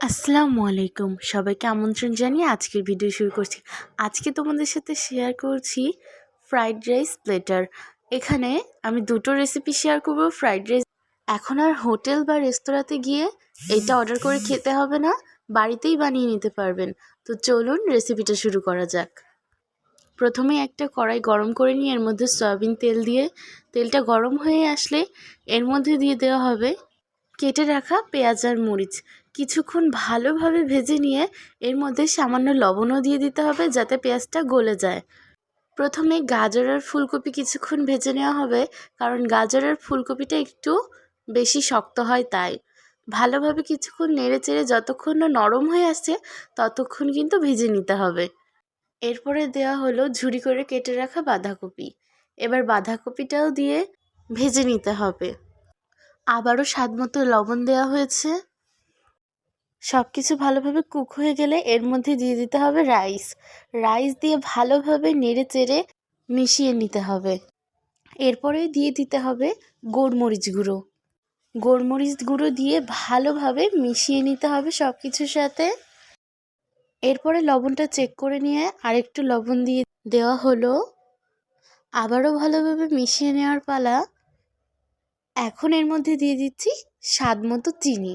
আসসালামু আলাইকুম। সবাইকে আমন্ত্রণ জানিয়ে আজকের ভিডিও শুরু করছি। আজকে তোমাদের সাথে শেয়ার করছি ফ্রাইড রাইস প্লেটার এখানে আমি দুটো রেসিপি শেয়ার করব ফ্রাইড রাইস এখন আর হোটেল বা রেস্তোরাঁতে গিয়ে এটা অর্ডার করে খেতে হবে না, বাড়িতেই বানিয়ে নিতে পারবেন। তো চলুন রেসিপিটা শুরু করা যাক। প্রথমে একটা কড়াই গরম করে নিয়ে এর মধ্যে সয়াবিন তেল দিয়ে, তেলটা গরম হয়ে আসলে এর মধ্যে দিয়ে দেওয়া হবে কেটে রাখা পেঁয়াজ আর মরিচ। কিছুক্ষণ ভালোভাবে ভেজে নিয়ে এর মধ্যে সামান্য লবণও দিয়ে দিতে হবে যাতে পেঁয়াজটা গলে যায়। প্রথমে গাজর আর ফুলকপি কিছুক্ষণ ভেজে নেওয়া হবে কারণ গাজর আর ফুলকপিটা একটু বেশি শক্ত হয় তাই। ভালোভাবে কিছুক্ষণ নেড়ে চেড়ে যতক্ষণ না নরম হয়ে আসছে ততক্ষণ কিন্তু ভেজে নিতে হবে। এরপরে দেওয়া হলো ঝুড়ি করে কেটে রাখা বাঁধাকপি। এবার বাঁধাকপিটাও দিয়ে ভেজে নিতে হবে। আবারও স্বাদ মতো লবণ দেওয়া হয়েছে। সব কিছু ভালোভাবে কুক হয়ে গেলে এর মধ্যে দিয়ে দিতে হবে রাইস। রাইস দিয়ে ভালোভাবে নেড়ে চেড়ে মিশিয়ে নিতে হবে। এরপরে দিয়ে দিতে হবে গোলমরিচ গুঁড়ো। গোলমরিচ গুঁড়ো দিয়ে ভালোভাবে মিশিয়ে নিতে হবে সব কিছুর সাথে। এরপরে লবণটা চেক করে নিয়ে আরেকটু লবণ দিয়ে দেওয়া হলো। আবারও ভালোভাবে মিশিয়ে নেওয়ার পালা। এখন এর মধ্যে দিয়ে দিচ্ছি স্বাদ মতো চিনি।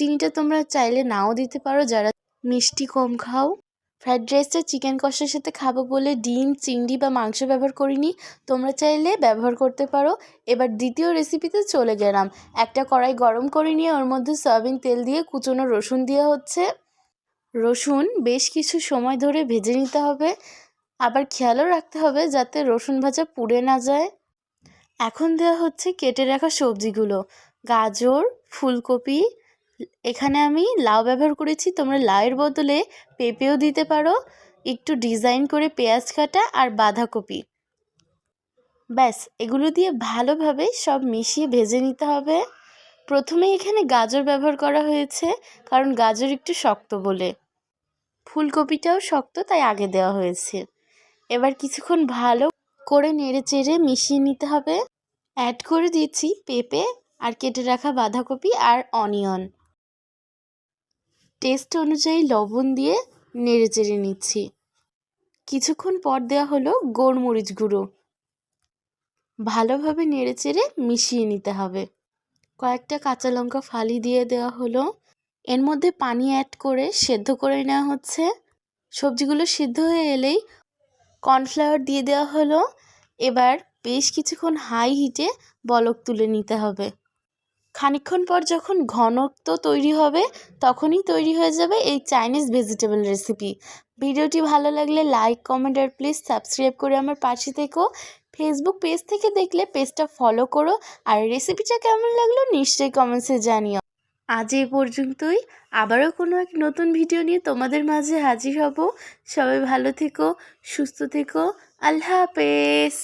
চিনিটা তোমরা চাইলে নাও দিতে পারো, যারা মিষ্টি কম খাও। ফ্রাইড রাইসটা চিকেন কষার সাথে খাব বলে ডিম, চিংড়ি বা মাংস ব্যবহার করিনি, তোমরা চাইলে ব্যবহার করতে পারো। এবার দ্বিতীয় রেসিপিতে চলে গেলাম। একটা কড়াই গরম করে নিয়ে ওর মধ্যে সয়াবিন তেল দিয়ে কুচনো রসুন দেওয়া হচ্ছে। রসুন বেশ কিছু সময় ধরে ভেজে নিতে হবে। আবার খেয়ালও রাখতে হবে যাতে রসুন ভাজা পুড়ে না যায়। এখন দেওয়া হচ্ছে কেটে রাখা সবজিগুলো। গাজর, ফুলকপি এখানে আমি লাউ ব্যবহার করেছি। তোমরা লাউয়ের বদলে পেঁপেও দিতে পারো। একটু ডিজাইন করে পেঁয়াজ কাটা আর বাঁধাকপি। ব্যাস, এগুলো দিয়ে ভালোভাবে সব মিশিয়ে ভেজে নিতে হবে। প্রথমে এখানে গাজর ব্যবহার করা হয়েছে, কারণ গাজর একটু শক্ত বলে। ফুলকপিটাও শক্ত, তাই আগে দেওয়া হয়েছে। এবার কিছুক্ষণ ভালো করে নেড়ে চেড়ে মিশিয়ে নিতে হবে। অ্যাড করে দিচ্ছি পেঁপে আর কেটে রাখা বাঁধাকপি আর অনিয়ন। টেস্ট অনুযায়ী লবণ দিয়ে নেড়ে চেড়ে নিচ্ছি। কিছুক্ষণ পর দেওয়া হলো গোলমরিচ গুঁড়ো। ভালোভাবে নেড়ে চেড়ে মিশিয়ে নিতে হবে। কয়েকটা কাঁচা লঙ্কা ফালি দিয়ে দেওয়া হলো। এর মধ্যে পানি অ্যাড করে সেদ্ধ করে নেওয়া হচ্ছে। সবজিগুলো সিদ্ধ হয়ে এলেই কর্নফ্লাওয়ার দিয়ে দেওয়া হলো। এবার বেশ কিছুক্ষণ হাই হিটে বলক তুলে নিতে হবে। খানিক্ষণ পর যখন ঘনত্ব তৈরি হবে, তখনই তৈরি হয়ে যাবে এই চাইনিজ ভেজিটেবল রেসিপি ভিডিওটি ভালো লাগলে লাইক কমেন্ট আর প্লিজ সাবস্ক্রাইব করে আমার পাশে থেকো। ফেসবুক পেজ থেকে দেখলে পেজটা ফলো করো আর রেসিপিটা কেমন লাগল নিশ্চয়ই কমেন্টসে জানিও। আজ এই পর্যন্তই। আবারও কোনো এক নতুন ভিডিও নিয়ে তোমাদের মাঝে হাজির হব। সবাই ভালো থেকো, সুস্থ থেকো। আল্লাহ হাফেজ।